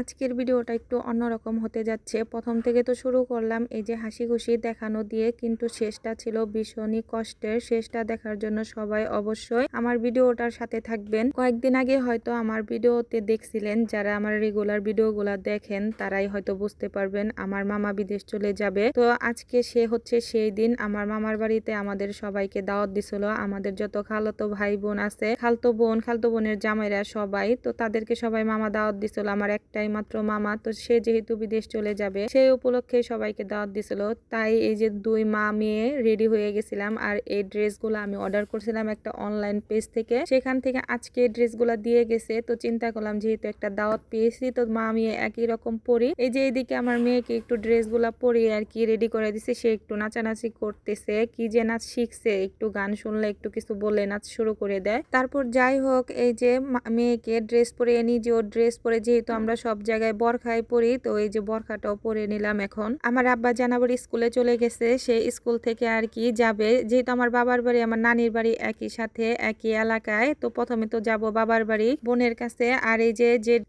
আজকের ভিডিওটা একটু অন্যরকম হতে যাচ্ছে। প্রথম থেকে তো শুরু করলাম এই যে হাসি খুশি দেখানো দিয়ে, কিন্তু শেষটা ছিল ভীষণই কষ্টের। শেষটা দেখার জন্য সবাই অবশ্যই আমার ভিডিওটার সাথে থাকবেন। কয়েকদিন আগে হয়তো আমার ভিডিওতে দেখছিলেন, যারা আমার রেগুলার ভিডিওগুলো দেখেন, তারাই হয়তো বুঝতে পারবেন আমার মামা বিদেশ চলে যাবে। তো আজকে সে হচ্ছে সেই দিন, আমার মামার বাড়িতে আমাদের সবাইকে দাওয়াত দিছিল। আমাদের যত খালতো ভাই বোন আছে, খালতো বোন, খালতো বোনের জামাইরা সবাই, তো তাদেরকে সবাই মামা দাওয়াত দিছিল। আমার একটাই মাত্র মামা, তো সে যেহেতু বিদেশ চলে যাবে সেই উপলক্ষে সবাইকে দাওয়াত দিছিল। তাই এই যে দুই মা মেয়ে রেডি হয়ে গেছিলাম আর এই ড্রেসগুলো আমি অর্ডার করছিলাম একটা অনলাইন পেজ থেকে। সেখান থেকে আজকে ড্রেসগুলো দিয়ে গেছে, তো চিন্তা করলাম যেহেতু একটা দাওয়াত পেয়েছি, তো মা মেয়ে একই রকম পরি। এই যে এইদিকে আমার মেয়েকে একটু ড্রেসগুলো পরিয়ে আর কি রেডি করে দিছে, সে একটু নাচানাচি করতেছে, কি যে নাচ শিখছে, একটু গান শুনলে একটু কিছু বলে নাচ শুরু করে দেয়। তারপর যাই হোক, এই যে মেয়েকে ড্রেস পরে নিজেও ড্রেস পরে যেহেতু আমরা সব জায়গায় বরখায় পরি তো এই যে বরখাটাও পরে নিলাম এখন। আমার আব্বা জানাবার স্কুলে চলে গেছে, সে স্কুল থেকে আর কি যাবে। যেহেতু আমার বাবার বাড়ি, আমার নানির বাড়ি একই সাথে, একই এলাকায়, তো প্রথমে তো যাব বাবার বাড়ি, বোনের কাছে। আর এই যে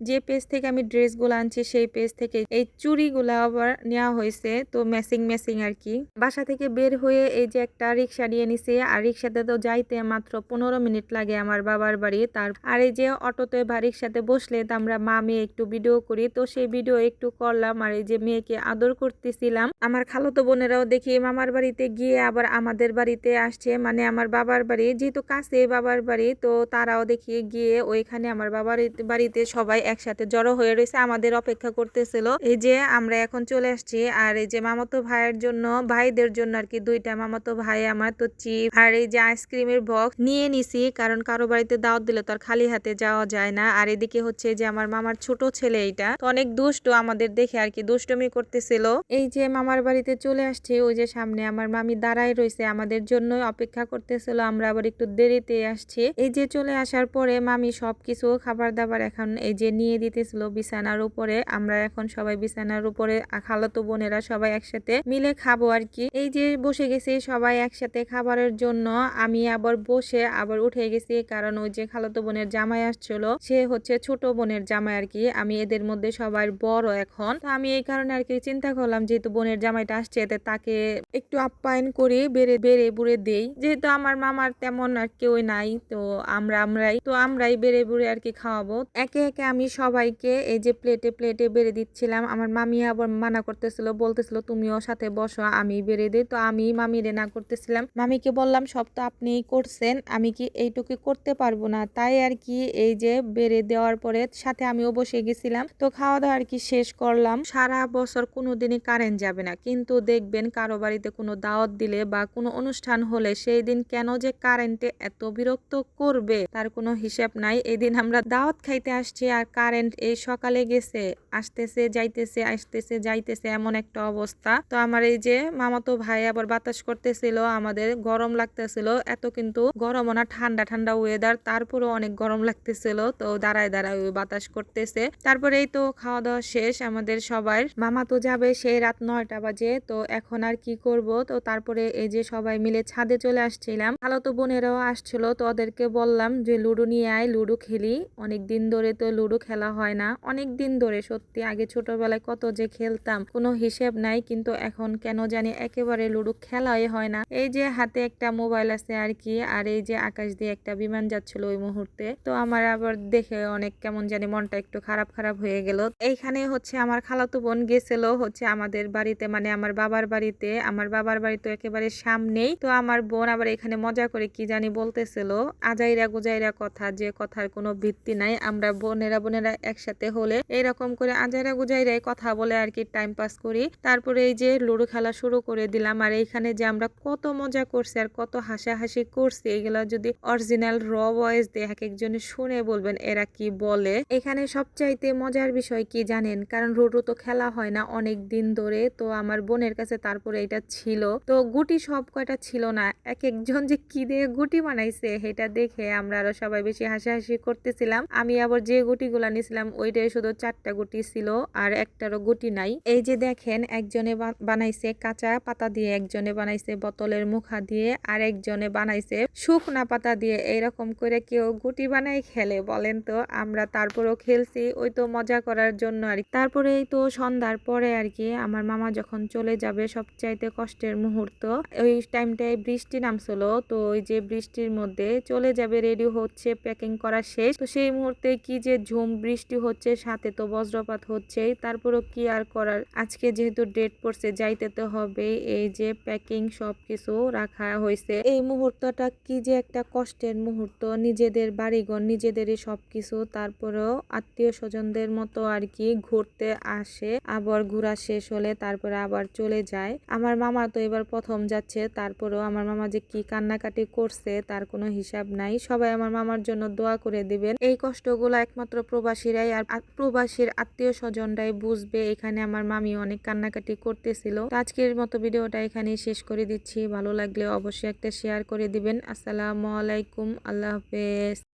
যে পেজ থেকে আমি ড্রেস ড্রেসগুলো আনছি, সেই পেজ থেকে এই চুড়িগুলো আবার নেওয়া হয়েছে, তো ম্যাচিং ম্যাচিং আর কি। বাসা থেকে বের হয়ে এই যে একটা রিক্সা নিয়ে নিছি, আর রিক্সাতে তো যাইতে মাত্র পনেরো মিনিট লাগে আমার বাবার বাড়ি। তার, আর এই যে অটোতে বা রিক্সাতে বসলে তো আমরা মা মেয়ে একটু ভিডিও করি। তো সেই ভিডিও একটু করলাম আর এই যে মেয়েকে আদর করতেছিলাম। আমার খালতো বোনেরাও দেখি মামার বাড়িতে গিয়ে আবার আমাদের বাড়িতে আসছে। মানে আমার বাবার বাড়ি, যেহেতু কাছে বাবার বাড়ি, তো তারাও দেখি গিয়ে ওইখানে আমার বাবার বাড়িতে সবাই একসাথে জড়ো হয়ে রয়েছে, আমাদের অপেক্ষা করতেছিল। এই যে আমরা এখন চলে আসছি আর এই যে মামাতো ভাইয়ের জন্য, ভাইদের জন্য আর কি দুইটা মামাতো ভাই, আমার তো চিপ আর এই যে আইসক্রিমের বক্স নিয়ে নিছি, কারণ কারও বাড়িতে দাওয়াত দিলে তো আর খালি হাতে যাওয়া যায় না। আর এদিকে হচ্ছে যে আমার মামার ছোট ছেলে এইটা। তো অনেক দুষ্ট আমাদের দেখে আর কি দুষ্টমি করতেছিল। এই যে মামার বাড়িতে চলে আসছে, ওই যে সামনে আমার মামি দাঁড়ায় রয়েছে আমাদের জন্য অপেক্ষা করতেছিল, আমরা আবার একটু দেরিতে আসছি। এই যে চলে আসার পরে মামি সবকিছু খাবার দাবার এখন এই যে নিয়ে দিতেছিল বিছানার উপরে। আমরা এখন সবাই বিছানার উপরে খালাতো বোনেরা সবাই একসাথে মিলে খাব আর কি এই যে বসে গেছি সবাই একসাথে খাবারের জন্য, আমি আবার বসে আবার উঠে গেছি, কারণ ওই যে খালাতো বোনের জামাই আসছিল, সে হচ্ছে ছোট বোনের জামাই আর কি আমি এদের মধ্যে সবার বড় এখন। তো আমি এই কারণে আর কি চিন্তা করলাম, যেহেতু বোনের জামাইটা আসছে, এতে তাকে একটু আপ্যায়ন করে, বেড়ে বেড়ে বুড়ে দেই। যেহেতু আমার মামার তেমন আর কেউই নাই, তো আমরা, আমরাই, তো আমরাই বেড়ে বুড়ে আর কি খাওয়াবো। একে একে আমি সবাইকে এই যে প্লেটে প্লেটে বেড়ে দিচ্ছিলাম। আমার মামি আবার মানা করতেছিল, বলতেছিল, তুমিও সাথে বসো, আমি বেড়ে দিই। তো আমি মামিরে না করতেছিলাম। মামিকে বললাম, সব তো আপনিই করছেন, আমি কি এইটুকু করতে পারব না? তাই আর কি এই যে বেড়ে দেওয়ার পরে সাথে আমিও বসে গেছিলাম। তো খাওয়া দাওয়া আর কি শেষ করলাম। সারা বছর কোনোদিনই কারেন্ট যাবে না। কিন্তু দেখবেন কারও বাড়িতে কোনো দাওয়াত দিলে বা কোনো অনুষ্ঠান হলে সেই দিন কেন যে কারেন্টে এত বিরক্ত করবে, তার কোনো হিসাব নাই। এই দিন আমরা দাওয়াত খাইতে আসছি আর কারেন্ট এই সকালে গেছে, আসতেছে, যাইতেছে আসতেছে, যাইতেছে এমন একটা অবস্থা। তো আমার এই যে মামাতো ভাই আবার বাতাস করতেছিল, আমাদের গরম লাগতেছিল। এত কিন্তু গরমও না, ঠান্ডা ঠান্ডা ওয়েদার তারপরেও অনেক গরম লাগতেছিল। তো দাঁড়ায় দাঁড়ায় বাতাস করতেছে। তারপরে এই তো খাওয়া দাওয়া শেষ আমাদের সবার। মামা তো যাবে সেই রাত নয়টা বাজে, তো এখন আর কি করব? তো তারপরে এই যে সবাই মিলে ছাদে চলে আসছিলাম। ভালো তো বোনেরাও আসছিল, তো ওদেরকে বললাম যে, লুডো নিয়ে আয়, লুডো খেলি। অনেক দিন ধরে তো লুডো খেলা হয় না। অনেক দিন ধরে, সত্যি আগে ছোটবেলায় কত যে খেলতাম, কোনো হিসেব নাই, কিন্তু এখন কেন জানি একেবারে লুডো খেলাই হয় না। এই যে হাতে একটা মোবাইল আছে আর কি, আর এই যে আকাশ দিয়ে একটা বিমান যাচ্ছিল ওই মুহূর্তে। তো আমার আবার দেখে অনেক কেমন জানি মনটা একটু খারাপ খারাপ হয়ে গেল। এইখানে হচ্ছে আমার খালাতো বোন গেছিল হচ্ছে আমাদের বাড়িতে মানে আমার বাবার বাড়িতে। আমার বাবার বাড়ি তো একেবারে সামনেই। তো আমার বোন আবার এখানে মজা করে কি জানি বলতেছিল, আজাইরা গুজাইরা কথা, যে কথার কোনো ভিত্তি নাই। আমরা বোনেরা বোনেরা একসাথে হলে এরকম করে আজাইরা গুজাইরাই কথা বলে আর কি টাইম পাস করি। তারপরে এই যে লুডো খেলা শুরু করে দিলাম। আর এইখানে যে আমরা কত মজা করছি আর কত হাসাহাসি করছি এগুলো যদি অরিজিনাল র ভয়েস দিয়ে এক একজনে শুনে বলবেন, এরা কি বলে? এখানে সবচাইতে মজার বিষয় কি জানেন? কারণ লুডো তো খেলা হয় না অনেক দিন ধরে, তো আমার বোনের কাছে তারপরে এটা ছিল। তো গুটি সব কয়টা ছিল না? এক একজন যে কি দিয়ে গুটি বানাইছে এটা দেখে আমরা আরও সবাই বেশি হাসাহাসি করতেছিলাম। আমি আবার যে গুটিগুলা নিছিলাম, ওইটাই শুধু চারটা গুটি ছিল আর একটারও গুটি নাই। এই যে দেখেন, একজনে বানাইছে কাঁচা পাতা দিয়ে, একজনে বানাইছে বোতলের মুখা দিয়ে, আর একজনে বানাইছে শুকনা পাতা দিয়ে। এইরকম করে কেউ গুটি বানাই খেলে, বলেন তো? আমরা তারপরও খেলছি, ওই তো মজা করার জন্য আর কি। তারপরেই তো সন্ধ্যার পরে আর কি আমার মামা যখন চলে যাবে সবচাইতে কষ্টের মুহূর্ত, ওই টাইমটায় বৃষ্টি নামছিল, তো ওই যে বৃষ্টির মধ্যে চলে যাবে রেডি হচ্ছে প্যাকিং করা শেষ। তো সেই মুহূর্তে কি যে ঝুম বৃষ্টি হচ্ছে, সাথে তো বজ্রপাত হচ্ছেই। তারপরও কি আর করার? আজকে যেহেতু ডেট পড়ছে, যাইতে তো হবে। এই যে প্যাকিং সব কিছু রাখা হয়েছে এই মুহূর্তটা কি যে একটা কষ্টের মুহূর্ত। নিজেদের বাড়িঘর, নিজেদেরই সবকিছু। তারপরেও আত্মীয় স্বজনদের মতো আর কি ঘুরতে আসে। আবার ঘোরা শেষ হলে তারপরে আবার চলে যায়। আমার মামা তো এবার প্রথম যাচ্ছে, তারপরেও আমার মামা যে কি কান্নাকাটি করছে তার কোনো হিসাব নাই। সবাই আমার মামার জন্য দোয়া করে দিবেন। এই কষ্টগুলো একমাত্র প্রবাসীরাই আর প্রবাসীর আত্মীয় স্বজনরাই বুঝবে। এখানে আমার মামি অনেক কান্নাকাটি করতেছিল। আজকের মতো ভিডিওটা এখানে শেষ করে দিচ্ছি। ভালো লাগলে অবশ্যই একটা শেয়ার করে দিবেন। আসসালামু আলাইকুম। আল্লাহ হাফেজ।